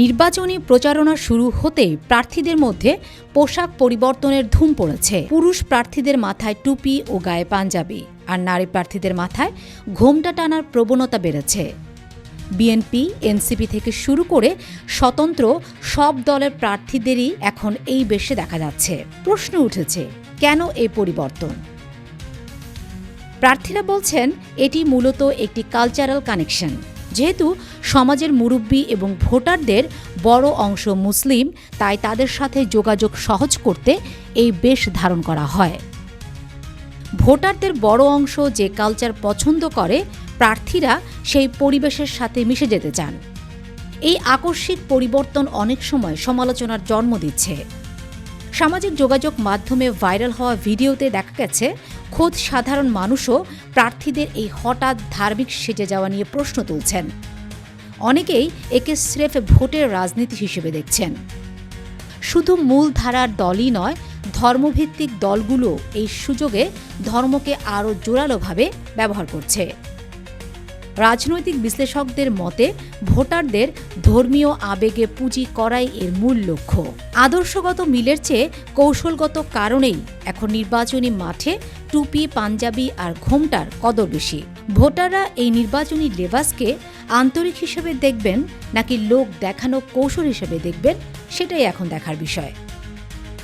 নির্বাচনী প্রচারণা শুরু হতেই প্রার্থীদের মধ্যে পোশাক পরিবর্তনের ধুম পড়েছে। পুরুষ প্রার্থীদের মাথায় টুপি ও গায়ে পাঞ্জাবি, আর নারী প্রার্থীদের মাথায় ঘোমটা টানার প্রবণতা বেড়েছে। বিএনপি, এনসিপি থেকে শুরু করে স্বতন্ত্র সব দলের প্রার্থীদেরই এখন এই বেশে দেখা যাচ্ছে। প্রশ্ন উঠেছে, কেন এই পরিবর্তন? প্রার্থীরা বলছেন, এটি মূলত একটি কালচারাল কানেকশন যেহেতু সমাজের মুরব্বী এবং ভোটারদের বড় অংশ মুসলিম, তাই তাদের সাথে যোগাযোগ সহজ করতে এই বেশ ধারণ করা হয়। ভোটারদের বড় অংশ যে কালচার পছন্দ করে, প্রার্থীরা সেই পরিবেশের সাথে মিশে যেতে চান। এই আকস্মিক পরিবর্তন অনেক সময় সমালোচনার জন্ম দিচ্ছে। সামাজিক যোগাযোগ মাধ্যমে ভাইরাল হওয়া ভিডিওতে দেখা গেছে খোদ সাধারণ মানুষও প্রার্থীদের এই হঠাৎ ধার্মিক সেজে যাওয়া নিয়ে প্রশ্ন তুলছেন। অনেকেই একে স্রেফ ভোটের রাজনীতি হিসেবে দেখছেন। শুধু মূলধারার দলই নয়, ধর্মভিত্তিক দলগুলো এই সুযোগে ধর্মকে আরও জোরালোভাবে ব্যবহার করছে। রাজনৈতিক বিশ্লেষকদের মতে, ভোটারদের ধর্মীয় আবেগে পুঁজি করাই এর মূল লক্ষ্য। আদর্শগত মিলের চেয়ে কৌশলগত কারণেই এখন নির্বাচনী মাঠে টুপি, পাঞ্জাবি আর ঘোমটার কদর বেশি। ভোটাররা এই নির্বাচনী লেবাসকে আন্তরিক হিসেবে দেখবেন, নাকি লোক দেখানো কৌশল হিসেবে দেখবেন, সেটাই এখন দেখার বিষয়।